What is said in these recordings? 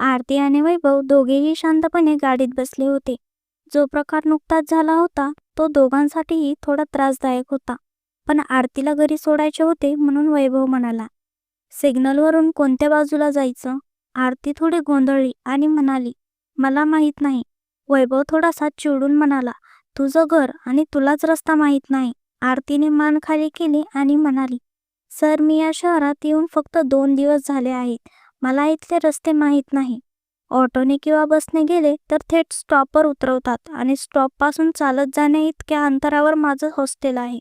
आरती आणि वैभव दोघेही शांतपणे गाडीत बसले होते. जो प्रकार नुकताच झाला होता तो दोघांसाठीही थोडा त्रासदायक होता. पण आरतीला घरी सोडायचे होते म्हणून वैभव म्हणाला सिग्नलवरून कोणत्या बाजूला जायचं? आरती थोडी गोंधळली आणि म्हणाली मला माहीत नाही. वैभव थोडासा चिडून म्हणाला तुझं घर आणि तुलाच रस्ता माहीत नाही. आरतीने मान खाली केली आणि म्हणाली सर मी या शहरात येऊन फक्त दोन दिवस झाले आहेत. मला इथले रस्ते माहीत नाही. ऑटोने किंवा बसने गेले तर थेट स्टॉपवर उतरवतात आणि स्टॉपपासून चालत जाणे इतक्या अंतरावर माझं हॉस्टेल आहे.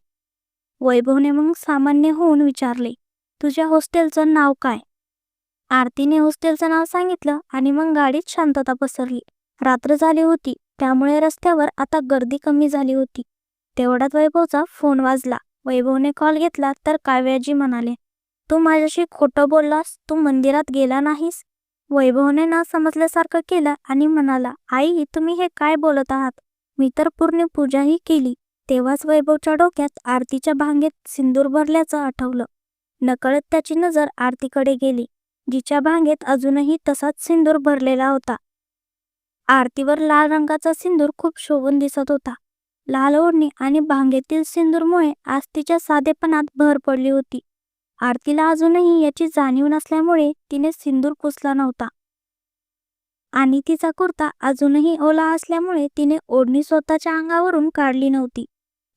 वैभवने मग सामान्य होऊन विचारले तुझ्या हॉस्टेलचं नाव काय? आरतीने हॉस्टेलचं नाव सांगितलं आणि मग गाडीत शांतता पसरली. रात्र झाली होती त्यामुळे रस्त्यावर आता गर्दी कमी झाली होती. तेवढ्यात वैभवचा फोन वाजला. वैभवने कॉल घेतला तर काव्याजी म्हणाले तू माझ्याशी खोटं बोललास तू मंदिरात गेला नाहीस? वैभवने ना समजल्यासारखं केलं आणि म्हणाला आई तुम्ही हे काय बोलत आहात? मी तर पूर्ण पूजाही केली. तेव्हाच वैभवच्या डोक्यात आरतीच्या भांगेत सिंदूर भरल्याचं आठवलं. नकळत त्याची नजर आरतीकडे गेली जिच्या भांगेत अजूनही तसाच सिंदूर भरलेला होता. आरतीवर लाल रंगाचा सिंदूर खूप शोभून दिसत होता. लाल ओढणी आणि भांगेतील सिंदूरमुळे आज तिच्या साधेपणात भर पडली होती. आरतीला अजूनही याची जाणीव नसल्यामुळे तिने सिंदूर पुसला नव्हता. आणि तिचा कुर्ता अजूनही ओला असल्यामुळे तिने ओढणी स्वतःच्या अंगावरून काढली नव्हती.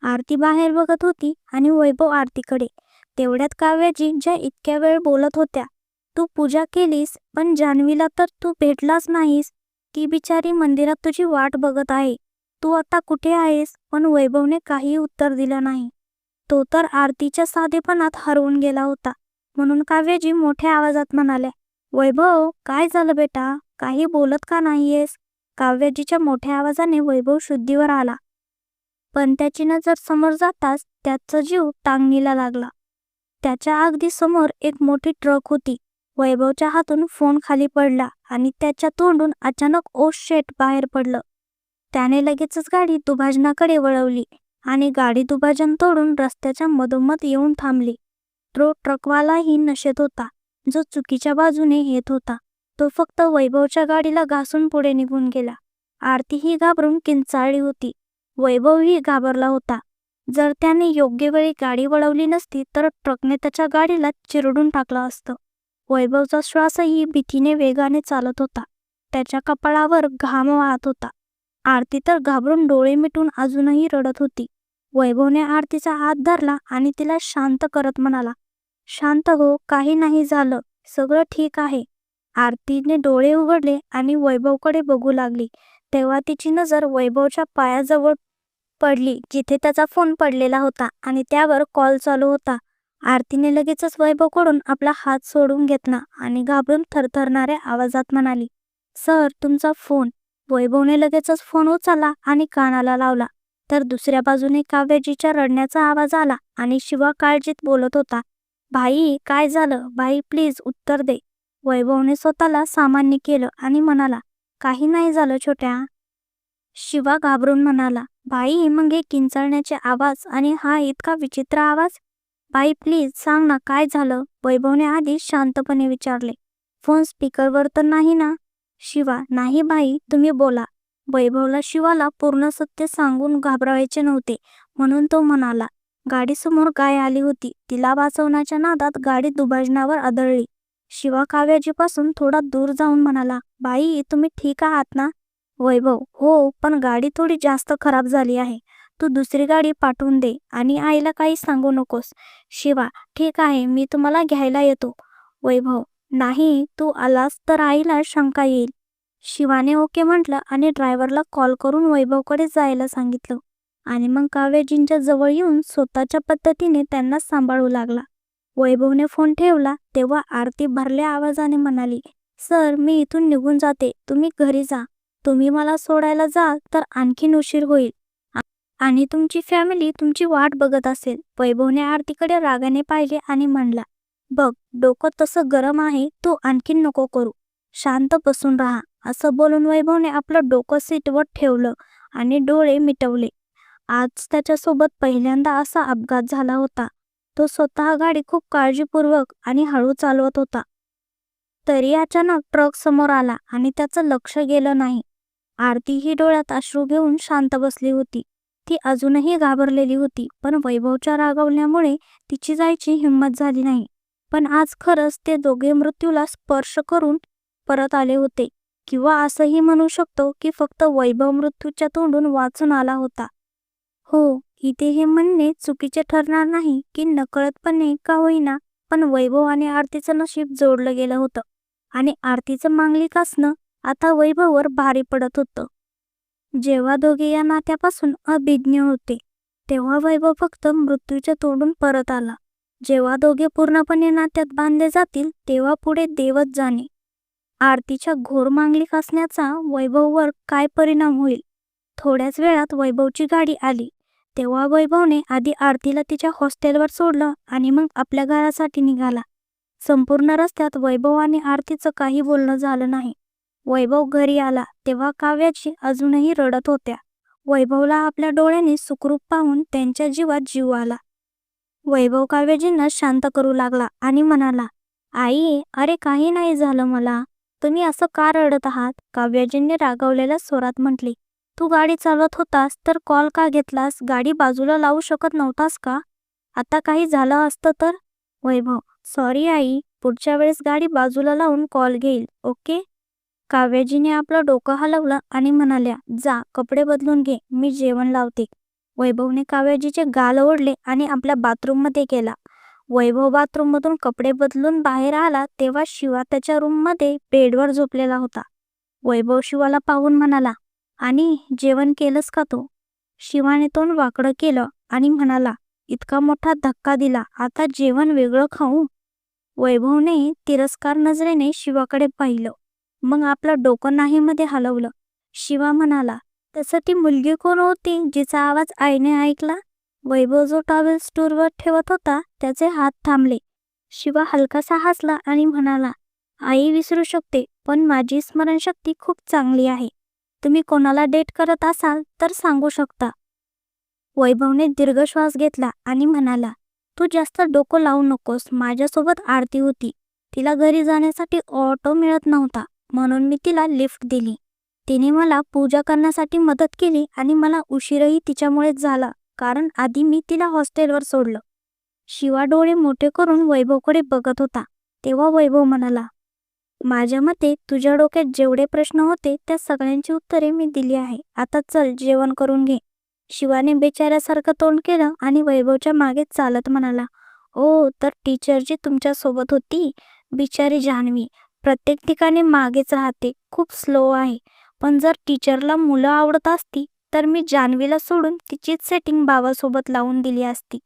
आरती बाहेर बघत होती आणि वैभव आरतीकडे. तेवढ्यात काव्याजी ज्या इतक्या वेळ बोलत होत्या तू पूजा केलीस पण जान्हवीला तर तू भेटलाच नाहीस. ती बिचारी मंदिरात तुझी वाट बघत आहे. तू आता कुठे आहेस? पण वैभवने काही उत्तर दिलं नाही. तो तर आरतीच्या साधेपणात हरवून गेला होता. म्हणून काव्याजी मोठ्या आवाजात म्हणाल्या वैभव काय झालं बेटा? काही बोलत का नाहीयेस? काव्याजीच्या मोठ्या आवाजाने वैभव शुद्धीवर आला. पण त्याची नजर समोर जाताच त्याचा जीव टांगणीला लागला. त्याच्या अगदी समोर एक मोठी ट्रक होती. वैभवच्या हातून फोन खाली पडला आणि त्याच्या तोंडून अचानक ओ शेट बाहेर पडलं. त्याने लगेचच गाडी दुभाजनाकडे वळवली. आणि गाडी दुभाजन तोडून रस्त्याच्या मधोमध येऊन थांबली. तो ट्रकवालाही नशेत होता. जो चुकीच्या बाजूने येत होता. तो फक्त वैभवच्या गाडीला घासून पुढे निघून गेला. आरतीही घाबरून किंचाळली होती. वैभवही घाबरला होता. जर त्याने योग्य वेळी गाडी वळवली नसती तर ट्रकने त्याच्या गाडीला चिरडून टाकलं असतं. वैभवचा श्वासही भीतीने वेगाने चालत होता. त्याच्या कपाळावर घाम वाहत होता. आरती तर घाबरून डोळे मिटून अजूनही रडत होती. वैभवने आरतीचा हात धरला आणि तिला शांत करत म्हणाला शांत हो काही नाही झालं सगळं ठीक आहे. आरतीने डोळे उघडले आणि वैभवकडे बघू लागली. तेव्हा तिची नजर वैभवच्या पायाजवळ पडली जिथे त्याचा फोन पडलेला होता आणि त्यावर कॉल चालू होता. आरतीने लगेचच वैभवकडून आपला हात सोडून घेतला आणि घाबरून थरथरणाऱ्या आवाजात म्हणाली सर तुमचा फोन. वैभवने लगेचच फोन उचलला आणि कानाला लावला. तर दुसऱ्या बाजूने काव्याजीच्या रडण्याचा आवाज आला आणि शिवा काळजीत बोलत होता भाई काय झालं? भाई प्लीज उत्तर दे. वैभवने स्वतःला सामान्य केलं आणि म्हणाला काही नाही झालं छोट्या. शिवा घाबरून म्हणाला बाई मग हे किंचाळण्याचे आवाज आणि हा इतका विचित्र आवाज? बाई प्लीज सांग ना काय झालं? वैभवने आधी शांतपणे विचारले फोन स्पीकरवर तर नाही ना? शिवा नाही बाई तुम्ही बोला. वैभवला शिवाला पूर्ण सत्य सांगून घाबरावायचे नव्हते. म्हणून तो म्हणाला गाडीसमोर गाय आली होती. तिला वाचवण्याच्या नादात गाडी दुभाजनावर आदळली. शिवा काव्याजीपासून थोडा दूर जाऊन म्हणाला बाई तुम्ही ठीक आहात ना? वैभव हो पण गाडी थोडी जास्त खराब झाली आहे. तू दुसरी गाडी पाठवून दे आणि आईला काही सांगू नकोस. शिवा ठीक आहे मी तुम्हाला घ्यायला येतो. वैभव नाही तू आलास तर आईला शंका येईल. शिवाने ओके म्हटलं आणि ड्रायव्हरला कॉल करून वैभवकडे जायला सांगितलं. आणि मग काव्याजींच्या जवळ येऊन स्वतःच्या पद्धतीने त्यांना सांभाळू लागला. वैभवने फोन ठेवला तेव्हा आरती भरल्या आवाजाने म्हणाली सर मी इथून निघून जाते. तुम्ही घरी जा. तुम्ही मला सोडायला जा तर आणखीन उशीर होईल. आणि तुमची फॅमिली तुमची वाट बघत असेल. वैभवने आरतीकडे रागाने पाहिले आणि म्हणला बघ डोकं तसं गरम आहे तू आणखीन नको करू. शांत बसून राहा. असं बोलून वैभवने आपलं डोकं सीटवर ठेवलं आणि डोळे मिटवले. आज त्याच्यासोबत पहिल्यांदा असा अपघात झाला होता. तो स्वतः गाडी खूप काळजीपूर्वक आणि हळू चालवत होता. तरी अचानक ट्रक समोर आला आणि त्याचं लक्ष गेलं नाही. आरती ही डोळ्यात अश्रू घेऊन शांत बसली होती. ती अजूनही घाबरलेली होती पण वैभवच्या रागावल्यामुळे तिची जायची हिंमत झाली नाही. पण आज खरंच ते दोघे मृत्यूला स्पर्श करून परत आले होते. किंवा असंही म्हणू शकतो की फक्त वैभव मृत्यूच्या तोंडून वाचून आला होता. हो इथे हे म्हणणे चुकीचे ठरणार नाही की नकळतपणे का होईना पण वैभव आणि आरतीचं नशीब जोडलं गेलं होतं. आणि आरतीचं मांगलिक असणं आता वैभववर भारी पडत होतं. जेव्हा दोघे या नात्यापासून अभिज्ञ होते तेव्हा वैभव फक्त मृत्यूच्या तोंडून परत आला. जेव्हा दोघे पूर्णपणे नात्यात बांधले जातील तेव्हा पुढे देवत जाणे. आरतीच्या घोर मांगलिक असण्याचा वैभववर काय परिणाम होईल? थोड्याच वेळात वैभवची गाडी आली. तेव्हा वैभवने आधी आरतीला तिच्या हॉस्टेलवर सोडलं आणि मग आपल्या घरासाठी निघाला. संपूर्ण रस्त्यात वैभव आणि आरतीचं काही बोलणं झालं नाही. वैभव घरी आला तेव्हा काव्याची अजूनही रडत होत्या. वैभवला आपल्या डोळ्यांनी सुखरूप पाहून त्यांच्या जीवात जीव आला. वैभव काव्याजींना शांत करू लागला आणि म्हणाला आई अरे काही नाही झालं मला. तुम्ही असं का रडत आहात? काव्याजींनी रागावलेल्या स्वरात म्हटले तू गाडी चालवत होतास तर कॉल का घेतलास? गाडी बाजूला लावू शकत नव्हतास का? आता काही झालं असतं तर? वैभव सॉरी आई पुढच्या वेळेस गाडी बाजूला लावून कॉल घेईल ओके? काव्याजीने आपलं डोकं हलवलं आणि म्हणाल्या जा कपडे बदलून घे मी जेवण लावते. वैभवने काव्याजीचे गाल ओढले आणि आपल्या बाथरूममध्ये गेला. वैभव बाथरूममधून कपडे बदलून बाहेर आला तेव्हा शिवा त्याच्या रूममध्ये बेडवर झोपलेला होता. वैभव शिवाला पाहून म्हणाला आणि जेवण केलंस का तो? शिवाने तोंड वाकडं केलं आणि म्हणाला इतका मोठा धक्का दिला आता जेवण वेगळं खाऊ. वैभवने तिरस्कार नजरेने शिवाकडे पाहिलं. मग आपलं डोकं नाहीमध्ये हलवलं. शिवा म्हणाला तसं ती मुलगी कोण होती जिचा आवाज आईने ऐकला? वैभव जो टॉवेल स्टोरवर ठेवत होता त्याचे हात थांबले. शिवा हलकासा हसला आणि म्हणाला आई विसरू शकते पण माझी स्मरणशक्ती खूप चांगली आहे. तुम्ही कोणाला डेट करत असाल तर सांगू शकता. वैभवने दीर्घ श्वास घेतला आणि म्हणाला तू जास्त डोकं लावू नकोस माझ्यासोबत आरती होती. तिला घरी जाण्यासाठी ऑटो मिळत नव्हता म्हणून मी तिला लिफ्ट दिली. तिने मला पूजा करण्यासाठी मदत केली आणि मला उशीरही तिच्यामुळेच झाला. कारण आधी मी तिला हॉस्टेलवर सोडलं. शिवा डोळे मोठे करून वैभवकडे बघत होता. तेव्हा वैभव म्हणाला माझ्या मते तुझ्या डोक्यात जेवढे प्रश्न होते त्या सगळ्यांची उत्तरे मी दिली आहे. आता चल जेवण करून घे. शिवाने बेचाऱ्यासारखं तोंड केलं आणि वैभवच्या मागे चालत म्हणाला ओ तर टीचर जी तुमच्यासोबत होती? बिचारी जान्हवी. प्रत्येक ठिकाणी मागेच राहते. खूप स्लो आहे. पण जर टीचरला मुलं आवडत असती तर मी जान्हवीला सोडून तिचीच सेटिंग बाबासोबत लावून दिली असती.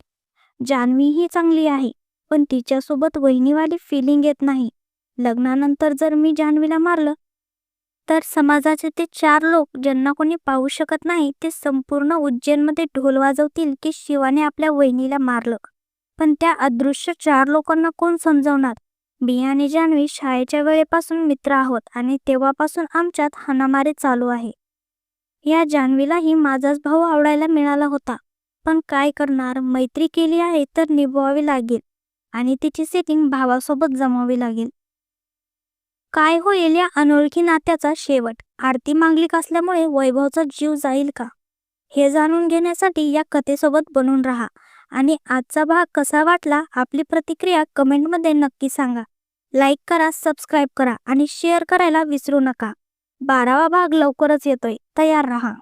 जान्हवी ही चांगली आहे पण तिच्यासोबत वहिनीवाली फिलिंग येत नाही. लग्नानंतर जर मी जान्हवीला मारलं तर समाजाचे ते चार लोक ज्यांना कोणी पाहू शकत नाही ते संपूर्ण उज्जैनमध्ये ढोल वाजवतील की शिवाने आपल्या वहिनीला मारलं. पण त्या अदृश्य चार लोकांना कोण समजवणार? मी आणि जान्हवी शाळेच्या वेळेपासून मित्र आहोत आणि तेव्हापासून आमच्यात हाणामारी चालू आहे. या जान्हवीलाही माझाच भाऊ आवडायला मिळाला होता. पण काय करणार? मैत्री केली आहे तर निभवावी लागेल. आणि तिची सेटिंग भावासोबत जमावी लागेल. काय होईल या अनोळखी नात्याचा शेवट? आरती मांगलिक असल्यामुळे वैभवचा जीव जाईल का? हे जाणून घेण्यासाठी या कथेसोबत बनून राहा. आणि आजचा भाग कसा वाटला? आपली प्रतिक्रिया कमेंटमध्ये नक्की सांगा. लाईक करा सबस्क्राईब करा आणि शेअर करायला विसरू नका. बारावा भाग लवकरच येतोय. तयार रहा.